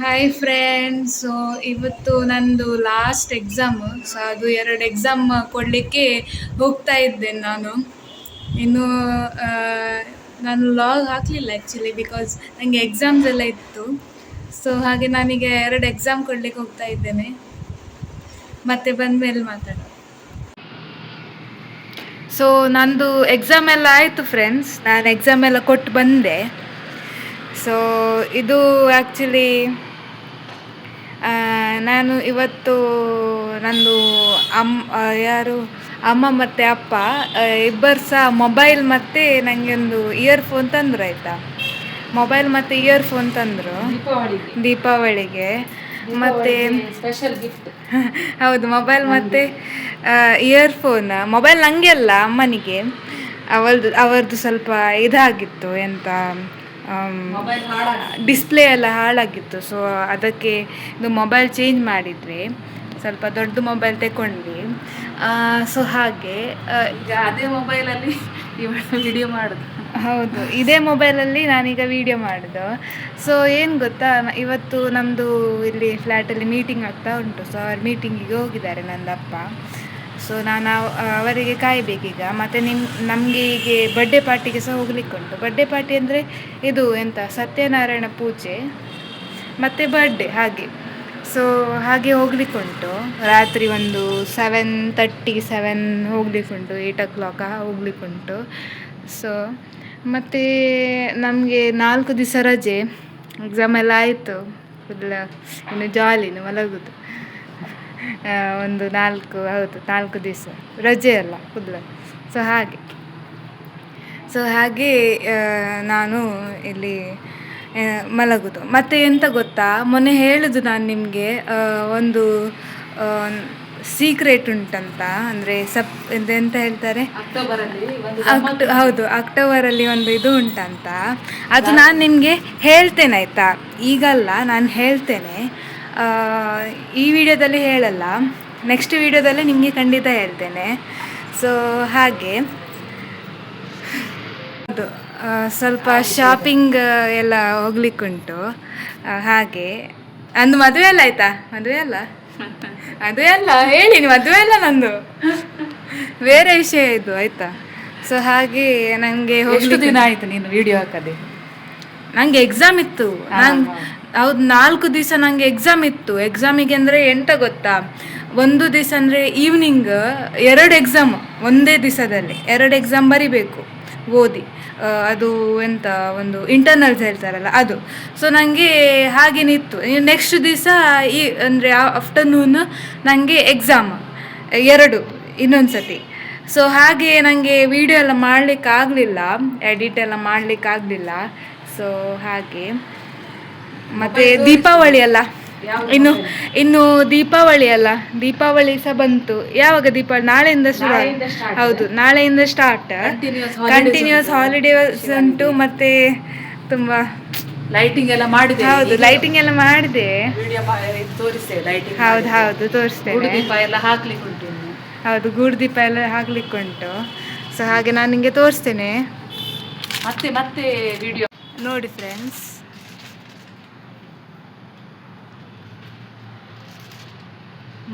Hi friends so ಇವತ್ತು ನಂದು last exam so ಅದು ಎರಡು ಎಕ್ಸಾಮ್ ಕೊಡಲಿಕ್ಕೆ ಹೋಗ್ತಾ ಇದ್ದೇನೆ ನಾನು. ಇನ್ನು ನಾನು ಲಾಗ್ ಹಾಕಲಿಲ್ಲ ಆ್ಯಕ್ಚುಲಿ ಬಿಕಾಸ್ ನನಗೆ ಎಕ್ಸಾಮ್ಸ್ ಎಲ್ಲ ಇತ್ತು. ಸೊ ಹಾಗೆ ನಾನೀಗ ಎರಡು ಎಕ್ಸಾಮ್ ಕೊಡ್ಲಿಕ್ಕೆ ಹೋಗ್ತಾ ಇದ್ದೇನೆ. ಮತ್ತೆ ಬಂದಮೇಲೆ ಮಾತಾಡೋಣ. ಸೊ ನಂದು ಎಕ್ಸಾಮ್ ಎಲ್ಲ ಆಯಿತು ಫ್ರೆಂಡ್ಸ್ ನಾನು ಎಕ್ಸಾಮ್ ಎಲ್ಲ ಕೊಟ್ಟು ಬಂದೆ. ಸೊ ಇದು ಆ್ಯಕ್ಚುಲಿ ನಾನು ಇವತ್ತು ನಂದು ಅಮ್ಮ ಯಾರು ಅಮ್ಮ ಮತ್ತು ಅಪ್ಪ ಇಬ್ಬರು ಸಹ ಮೊಬೈಲ್ ಮತ್ತು ನನಗೆ ಒಂದು ಇಯರ್ಫೋನ್ ತಂದರು ಆಯಿತಾ? ಮೊಬೈಲ್ ಮತ್ತು ಇಯರ್ಫೋನ್ ತಂದರು. ದೀಪಾವಳಿಗೆ. ಮತ್ತು ಸ್ಪೆಷಲ್ ಗಿಫ್ಟ್ ಹೌದು ಮೊಬೈಲ್ ಮತ್ತು ಇಯರ್ಫೋನ್. ಮೊಬೈಲ್ ನನಗೆ ಅಲ್ಲ ಅಮ್ಮನಿಗೆ. ಅವಳದು ಅವರದ್ದು ಸ್ವಲ್ಪ ಇದಾಗಿತ್ತು ಎಂತ ಡಿಸ್ಪ್ಲೇ ಎಲ್ಲ ಹಾಳಾಗಿತ್ತು. ಸೊ ಅದಕ್ಕೆ ಇದು ಮೊಬೈಲ್ ಚೇಂಜ್ ಮಾಡಿದ್ವಿ. ಸ್ವಲ್ಪ ದೊಡ್ಡ ಮೊಬೈಲ್ ತಗೊಂಡ್ವಿ ಸೊ ಹಾಗೆ ಈಗ ಅದೇ ಮೊಬೈಲಲ್ಲಿ ವಿಡಿಯೋ ಮಾಡೋದು. ಹೌದು ಇದೇ ಮೊಬೈಲಲ್ಲಿ ನಾನೀಗ ವಿಡಿಯೋ ಮಾಡಿದ್ದು ಸೊ ಏನು ಗೊತ್ತಾ ಇವತ್ತು ನಮ್ಮದು ಇಲ್ಲಿ ಫ್ಲ್ಯಾಟಲ್ಲಿ ಮೀಟಿಂಗ್ ಆಗ್ತಾ ಉಂಟು. ಸೊ ಅವ್ರ ಮೀಟಿಂಗಿಗೆ ಹೋಗಿದ್ದಾರೆ ನಂದಪ್ಪ. ಸೊ ನಾನು ಅವ್- ಅವರಿಗೆ ಕಾಯಬೇಕೀಗ. ಮತ್ತು ನಿಮ್ಮ ನಮಗೆ ಈಗ ಬರ್ಡೇ ಪಾರ್ಟಿಗೆ ಸಹ ಹೋಗ್ಲಿಕ್ಕೆ ಉಂಟು ಬರ್ಡೇ ಪಾರ್ಟಿ ಅಂದರೆ ಇದು ಎಂತ? ಸತ್ಯನಾರಾಯಣ ಪೂಜೆ, ಮತ್ತು ಬರ್ಡೇ ಹಾಗೆ. ಸೊ ಹಾಗೆ ಹೋಗ್ಲಿಕ್ಕುಂಟು. ರಾತ್ರಿ ಒಂದು ಸೆವೆನ್ ತರ್ಟಿ ಸೆವೆನ್ ಹೋಗ್ಲಿಕ್ಕುಂಟು. ಏಯ್ಟ್ ಓ ಕ್ಲಾಕ ಹೋಗ್ಲಿಕ್ಕುಂಟು. ಸೊ ಮತ್ತು ನಮಗೆ ನಾಲ್ಕು ದಿವಸ ರಜೆ. ಎಕ್ಸಾಮ್ ಎಲ್ಲ ಆಯಿತು. ಫುಲ್ ಇನ್ನು ಜಾಲಿನ ಮಲಗುದು. ಒಂದು ನಾಲ್ಕು ಹೌದು ನಾಲ್ಕು ದಿವಸ. ರಜೆ ಅಲ್ಲ ಫುಲ್ ಸೊ ಹಾಗೆ. ಸೊ ಹಾಗೆ ನಾನು ಇಲ್ಲಿ ಮಲಗುದು. ಮತ್ತು ಎಂತ ಗೊತ್ತಾ? ಮೊನ್ನೆ ಹೇಳಿದ್ದು ನಾನು ನಿಮಗೆ ಒಂದು ಸೀಕ್ರೆಟ್ ಉಂಟಂತ. ಅಂದರೆ ಸಪ್ ಎಂತ ಹೇಳ್ತಾರೆ? ಅಕ್ಟೋಬರ್ ಅಲ್ಲಿ ಒಂದು ಅಕ್ಟ ಹೌದು ಅಕ್ಟೋಬರಲ್ಲಿ ಒಂದು ಇದು ಉಂಟಂತ. ಅದು ನಾನು ನಿಮಗೆ ಹೇಳ್ತೇನೆ ಆಯಿತಾ? ಈಗಲ್ಲ ನಾನು ಹೇಳ್ತೇನೆ. ಈ ವಿಡಿಯೋದಲ್ಲಿ ಹೇಳಲ್ಲ. ನೆಕ್ಸ್ಟ್ ವಿಡಿಯೋದಲ್ಲಿ ನಿಮಗೆ ಖಂಡಿತ ಹೇಳ್ತೇನೆ. ಸೊ ಹಾಗೆ. ಅದು ಸ್ವಲ್ಪ ಶಾಪಿಂಗ್ ಎಲ್ಲ ಹೋಗ್ಲಿಕ್ಕುಂಟು. ಹಾಗೆ. ಅಂದು ಮದುವೆ ಅಲ್ಲ ಆಯ್ತಾ? ಮದುವೆ ಅಲ್ಲ? ಮದುವೆ ಅಲ್ಲ. ಹೇಳಿ ಮದುವೆ ಅಲ್ಲ ನಂದು. ಬೇರೆ ವಿಷಯ ಇದು ಆಯ್ತಾ? ಸೊ ಹಾಗೆ ನನಗೆ ಎಷ್ಟು ಹೋಗ್ಲಿಕ್ಕೆ ದಿನ ಆಯ್ತು ನೀನು ವಿಡಿಯೋ ಹಾಕದೆ? ನಂಗೆ ಎಕ್ಸಾಮ್ ಇತ್ತು. ನಾನು. ಹೌದು, ನಾಲ್ಕು ದಿವಸ ನನಗೆ ಎಕ್ಸಾಮ್ ಇತ್ತು. ಎಕ್ಸಾಮಿಗೆ ಅಂದರೆ ಎಂತ ಗೊತ್ತಾ? ಒಂದು ದಿವಸ ಅಂದರೆ ಈವ್ನಿಂಗ್ ಎರಡು ಎಕ್ಸಾಮ್ ಒಂದೇ ದಿವಸದಲ್ಲಿ. ಎರಡು ಎಕ್ಸಾಮ್ ಬರಿಬೇಕು, ಓದಿ. ಅದು ಎಂತ, ಒಂದು ಇಂಟರ್ನಲ್ಸ್ ಹೇಳ್ತಾರಲ್ಲ, ಅದು. ಸೊ ನನಗೆ ಹಾಗೇನಿತ್ತು ನೆಕ್ಸ್ಟ್ ದಿವಸ ಈ, ಅಂದರೆ ಆಫ್ಟರ್ನೂನ್ ನನಗೆ ಎಕ್ಸಾಮ್ ಎರಡು ಇನ್ನೊಂದು ಸತಿ ಸೊ ಹಾಗೆ ನನಗೆ ವಿಡಿಯೋ ಎಲ್ಲ ಮಾಡ್ಲಿಕ್ಕೆ ಆಗಲಿಲ್ಲ ಎಡಿಟ್ ಎಲ್ಲ ಮಾಡ್ಲಿಕ್ಕೆ ಆಗಲಿಲ್ಲ ಸೊ ಹಾಗೆ. ಮತ್ತು ದೀಪಾವಳಿ ಅಲ್ಲ? ಇನ್ನು ಇನ್ನು ದೀಪಾವಳಿ ಅಲ್ಲ? ದೀಪಾವಳಿ ಸಹ ಬಂತು. ಯಾವಾಗ ದೀಪಾವಳಿ? ನಾಳೆಯಿಂದ ಶುರು. ಹೌದು ನಾಳೆಯಿಂದ ಸ್ಟಾರ್ಟ್ ಕಂಟಿನ್ಯೂಸ್ ಹಾಲಿಡೇಸ್ ಉಂಟು. ಮತ್ತೆ ತುಂಬಾ ಲೈಟಿಂಗ್ ಎಲ್ಲ ಮಾಡಿದೆ. ಹೌದು ಲೈಟಿಂಗ್ ಎಲ್ಲ ಮಾಡಿದೆ. ಹೌದು ಹೌದು ತೋರಿಸ್ತೇನೆ ದೀಪ ಎಲ್ಲ ಹಾಕ್ಲಿಕ್ಕೆ ಉಂಟು ಹೌದು ಗೂಡು ದೀಪ ಎಲ್ಲ ಹಾಕ್ಲಿಕ್ಕುಂಟು ಸೊ ಹಾಗೆ ನಾನು ನಿಮಗೆ ತೋರಿಸ್ತೇನೆ. ಮತ್ತೆ ಮತ್ತೆ ವಿಡಿಯೋ ನೋಡಿ ಫ್ರೆಂಡ್ಸ್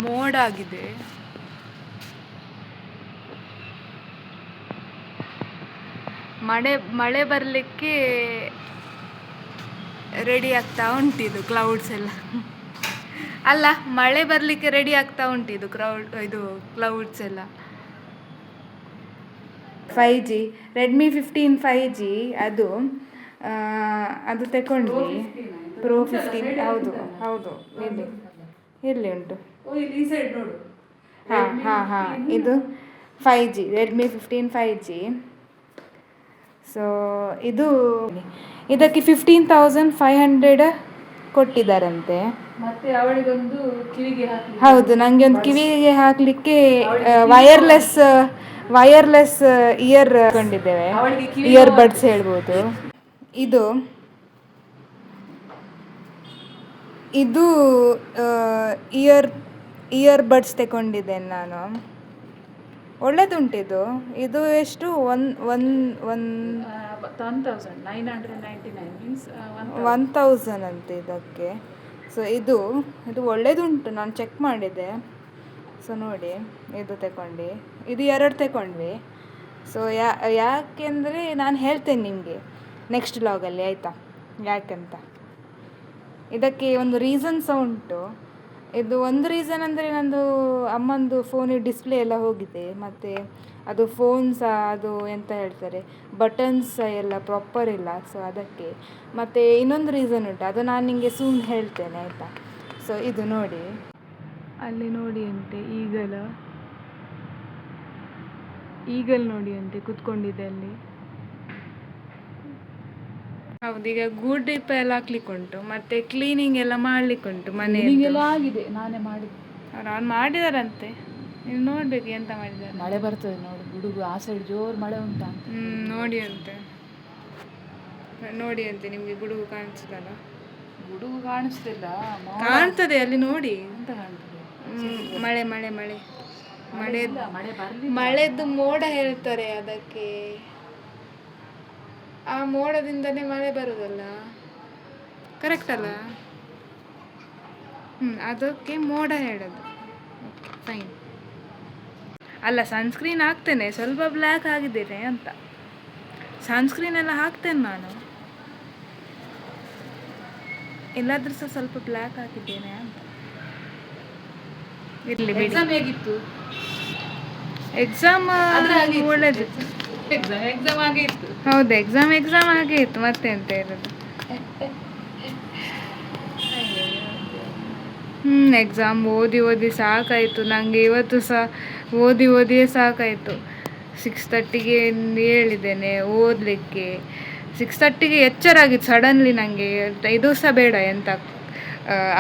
ಮೋಡಾಗಿದೆ. ಮಳೆ ಮಳೆ ಬರಲಿಕ್ಕೆ ರೆಡಿ ಆಗ್ತಾ ಉಂಟಿದು ಕ್ಲೌಡ್ಸ್ ಎಲ್ಲ. ಅಲ್ಲ, ಮಳೆ ಬರಲಿಕ್ಕೆ ರೆಡಿ ಆಗ್ತಾ ಉಂಟಿದು ಕ್ರೌಡ್ ಇದು ಕ್ಲೌಡ್ಸ್ ಎಲ್ಲ. Five G Redmi fifteen five G ಅದು ಅದು ತಗೊಂಡ್ವಿ ಪ್ರೋ ಫಿಫ್ಟೀನ್ ಹೌದು ಹೌದು ಇಲ್ಲಿ ಇಲ್ಲಿ ಉಂಟು ಈ ಸೈಡ್ ನೋಡು. ಹಾಂ ಹಾಂ ಹಾಂ. ಇದು five G Redmi fifteen five G so ಇದು ಇದಕ್ಕೆ ಫಿಫ್ಟೀನ್ ತೌಸಂಡ್ ಫೈವ್ ಹಂಡ್ರೆಡ್ ಕೊಟ್ಟಿದ್ದಾರಂತೆ. ಮತ್ತೆ ಅವಳಿಗೊಂದು ಕಿವಿಗೆ ಹಾಕಿ ಹೌದು ನನಗೆ ಒಂದು ಕಿವಿಗೆ ಹಾಕಲಿಕ್ಕೆ ವಯರ್ಲೆಸ್ ವಯರ್ಲೆಸ್ ಇಯರ್ ಕೊಂಡಿದ್ದೇವೆ. ಇಯರ್ ಬಡ್ಸ್ ಹೇಳ್ಬೋದು. ಇದು ಇದು ಇಯರ್ ಇಯರ್ ಬಡ್ಸ್ ತಗೊಂಡಿದ್ದೇನೆ ನಾನು. ಒಳ್ಳೇದುಂಟಿದು ಇದು. ಎಷ್ಟು? One one one one thousand nine hundred ninety nine means one thousand ಅಂತ ಇದಕ್ಕೆ. ಸೊ ಇದು ಇದು ಒಳ್ಳೇದುಂಟು. ನಾನು ಚೆಕ್ ಮಾಡಿದೆ. ಸೊ ನೋಡಿ. ಇದು ತಗೊಂಡು ಇದು ಎರಡು ತಗೊಂಡ್ವಿ ಸೊ ಯಾ ಯಾಕೆಂದರೆ ನಾನು ಹೇಳ್ತೇನೆ ನಿಮಗೆ ನೆಕ್ಸ್ಟ್ ಲಾಗಲ್ಲಿ ಆಯಿತಾ? ಯಾಕಂತ? ಇದಕ್ಕೆ ಒಂದು ರೀಸನ್ ಸಹ ಉಂಟು. ಇದು ಒಂದು ರೀಸನ್ ಅಂದರೆ ನಂದು ಅಮ್ಮಂದು ಫೋನಿನ ಡಿಸ್ಪ್ಲೇ ಎಲ್ಲ ಹೋಗಿದೆ. ಮತ್ತು ಅದು ಫೋನ್ ಸಹ ಅದು ಎಂತ ಹೇಳ್ತಾರೆ ಬಟನ್ಸ್ ಎಲ್ಲ ಪ್ರಾಪರ್ ಇಲ್ಲ. ಸೊ ಅದಕ್ಕೆ ಮತ್ತು ಇನ್ನೊಂದು ರೀಸನ್ ಉಂಟು. ಅದು ನಾನು ನಿಮಗೆ ಸೂನ್ ಹೇಳ್ತೇನೆ, ಆಯಿತಾ? ಸೊ ಇದು ನೋಡಿ. ಅಲ್ಲಿ ನೋಡಿ ಅಂತೆ, ಈಗಲ. ಈಗಲ್ ನೋಡಿ ಅಂತೆ ಕುತ್ಕೊಂಡಿದೆ ಅಲ್ಲಿ. ಹೌದು ಈಗ ಗೂಡ್ ದೀಪ ಎಲ್ಲ ಹಾಕ್ಲಿಕ್ಕೆ ಉಂಟು ಮತ್ತೆ ಕ್ಲೀನಿಂಗ್ ಎಲ್ಲ ಮಾಡ್ಲಿಕ್ಕೆ ಉಂಟು ಮನೆ ನಿಮಗೆಲ್ಲ ಆಗಿದೆ ನಾನೇ ಮಾಡಿದ್ದು. ಅವ್ರು ಮಾಡಿದಾರಂತೆ ನೀವು ನೋಡ್ಬೇಕು ಎಂತ ಮಾಡಿದ್ದಾರೆ. ಮಳೆ ಬರ್ತದೆ ನೋಡಿ ಗುಡುಗು ಆ ಸೈಡ್ ಜೋರು ಮಳೆ ಉಂಟಾ ಹ್ಮ್ ನೋಡಿ ಅಂತೆ. ನೋಡಿ ಅಂತೆ ನಿಮ್ಗೆ ಗುಡುಗು ಕಾಣಿಸ್ತದಲ್ಲ? ಗುಡುಗು ಕಾಣಿಸ್ತಿಲ್ಲ ಮೋಡ ಕಾಣ್ತದೆ ಅಲ್ಲಿ ನೋಡಿ. ಅಂತ ಕಾಣ್ತದೆ? ಹ್ಮ್, ಮಳೆ ಮಳೆ ಮಳೆ. ಮಳೆ ಇಲ್ಲ, ಮಳೆ ಬರ್ಲಿ ಮಳೆದು ಮೋಡ ಹೇಳ್ತಾರೆ ಅದಕ್ಕೆ. ಮೋಡದಿಂದನೇ ಮಳೆ ಬರುದಲ್ಲ? ಕರೆಕ್ಟ್ ಅಲ್ಲ? ಹ್ಮ್ ಅದಕ್ಕೆ ಮೋಡ ಹೇಳೋದು. ಫೈನ್ ಅಲ್ಲ ಸನ್ಸ್ಕ್ರೀನ್ ಹಾಕ್ತೇನೆ. ಸ್ವಲ್ಪ ಬ್ಲ್ಯಾಕ್ ಆಗಿದ್ದೇನೆ ಅಂತ. ಸನ್ಸ್ಕ್ರೀನ್ ಎಲ್ಲ ಹಾಕ್ತೇನೆ ನಾನು. ಎಲ್ಲಾದ್ರೂ ಸಹ ಸ್ವಲ್ಪ ಬ್ಲ್ಯಾಕ್ ಆಗಿದ್ದೇನೆ ಅಂತ. ಇರ್ಲಿ ಎಕ್ಸಾಮ್ ಹೇಗಿತ್ತು? ಎಕ್ಸಾಮ್ ಒಳ್ಳೇದು. ಎಕ್ಸಾಮ್ ಎಕ್ಸಾಮ್ ಇತ್ತು. ಹೌದು ಎಕ್ಸಾಮ್ ಎಕ್ಸಾಮ್ ಹಾಗೆ ಇತ್ತು, ಮತ್ತೆ ಎಂತ ಇರೋದು? ಹ್ಞೂ ಎಕ್ಸಾಮ್ ಓದಿ ಓದಿ ಸಾಕಾಯಿತು. ನನಗೆ ಇವತ್ತು ಸಹ ಓದಿ, ಓದಿಯೇ ಸಾಕಾಯಿತು. ಸಿಕ್ಸ್ ತರ್ಟಿಗೆ ಹೇಳಿದ್ದೇನೆ, ಓದಲಿಕ್ಕೆ. ಸಿಕ್ಸ್ ತರ್ಟಿಗೆ ಎಚ್ಚರ ಆಗಿತ್ತು ಸಡನ್ಲಿ ನನಗೆ ಇದು ಸಹ ಬೇಡ ಎಂತ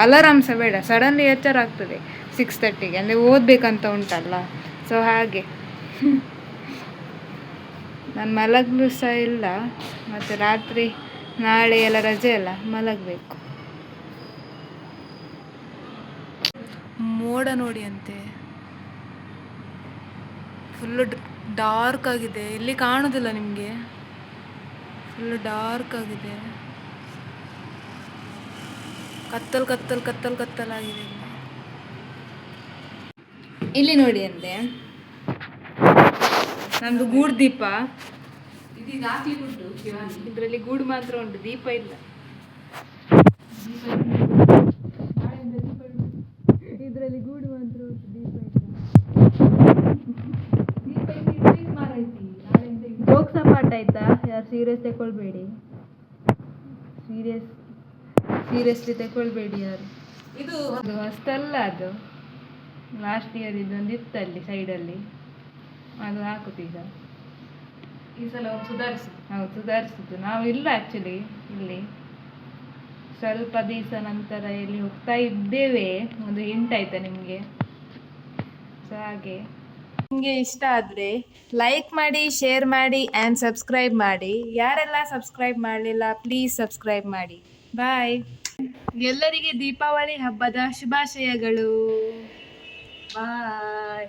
ಅಲಾರಾಮ್ ಸಹ ಬೇಡ ಸಡನ್ಲಿ ಎಚ್ಚರ ಆಗ್ತದೆ. ಸಿಕ್ಸ್ ತರ್ಟಿಗೆ ಅಂದರೆ ಓದಬೇಕಂತ ಉಂಟಲ್ಲ. ಸೊ ಹಾಗೆ. ನಾನು ಮಲಗಲು ಸಹ ಇಲ್ಲ ಮತ್ತು ರಾತ್ರಿ ನಾಳೆ ಎಲ್ಲ ರಜೆ ಅಲ್ಲ ಮಲಗಬೇಕು. ಮೋಡ ನೋಡಿ ಅಂತೆ. ಫುಲ್ಲು ಡಾರ್ಕ್ ಆಗಿದೆ. ಇಲ್ಲಿ ಕಾಣೋದಿಲ್ಲ ನಿಮಗೆ? ಫುಲ್ಲು ಡಾರ್ಕ್ ಆಗಿದೆ. ಕತ್ತಲ್ ಕತ್ತಲ್ ಕತ್ತಲ್ ಕತ್ತಲಾಗಿದೆ ಇಲ್ಲಿ. ಇಲ್ಲಿ ನೋಡಿ ಅಂತೆ. ನಂದು ಗೂಡು ದೀಪ. ಇದ್ರಲ್ಲಿ ಗೂಡ್ ಉಂಟು ಇದರಲ್ಲಿ ಗೂಡು ಮಾತ್ರ ಉಂಟು ದೀಪ ಇಲ್ಲ. ಇದರಲ್ಲಿ ಗೂಡು ಮಾತ್ರ ಉಂಟು ದೀಪ ಇಲ್ಲ. ಜೋಕ್ ಪಾಠ ಆಯ್ತಾ? ಯಾರು ಸೀರಿಯಸ್ ತಗೊಳ್ಬೇಡಿ ಸೀರಿಯಸ್ ಸೀರಿಯಸ್ಲಿ ತಗೊಳ್ಬೇಡಿ ಯಾರು. ಇದು ಅದು ಅಷ್ಟಲ್ಲ ಅದು. ಲಾಸ್ಟ್ ಇಯರ್ ಇದೊಂದು ಇತ್ತಲ್ಲಿ ಸೈಡಲ್ಲಿ ಅದು ಹಾಕುದು ಈಗ. ಈ ಸಲ ಸುಧಾರಿಸಿ ಹೌದು ಸುಧಾರಿಸಿದ್ದು ನಾವು ಇಲ್ಲ ಆ್ಯಕ್ಚುಲಿ ಇಲ್ಲಿ. ಸ್ವಲ್ಪ ದಿವಸ ನಂತರ ಇಲ್ಲಿ ಹೋಗ್ತಾ ಇದ್ದೇವೆ. ಒಂದು ಹಿಂಟ್ ಆಯ್ತಾ ನಿಮಗೆ? ಸೊ ಹಾಗೆ. ನಿಮಗೆ ಇಷ್ಟ ಆದರೆ ಲೈಕ್ ಮಾಡಿ ಶೇರ್ ಮಾಡಿ ಆ್ಯಂಡ್ ಸಬ್ಸ್ಕ್ರೈಬ್ ಮಾಡಿ. ಯಾರೆಲ್ಲ ಸಬ್ಸ್ಕ್ರೈಬ್ ಮಾಡಲಿಲ್ಲ ಪ್ಲೀಸ್ ಸಬ್ಸ್ಕ್ರೈಬ್ ಮಾಡಿ. ಬಾಯ್ ಎಲ್ಲರಿಗೆ ದೀಪಾವಳಿ ಹಬ್ಬದ ಶುಭಾಶಯಗಳು. ಬಾಯ್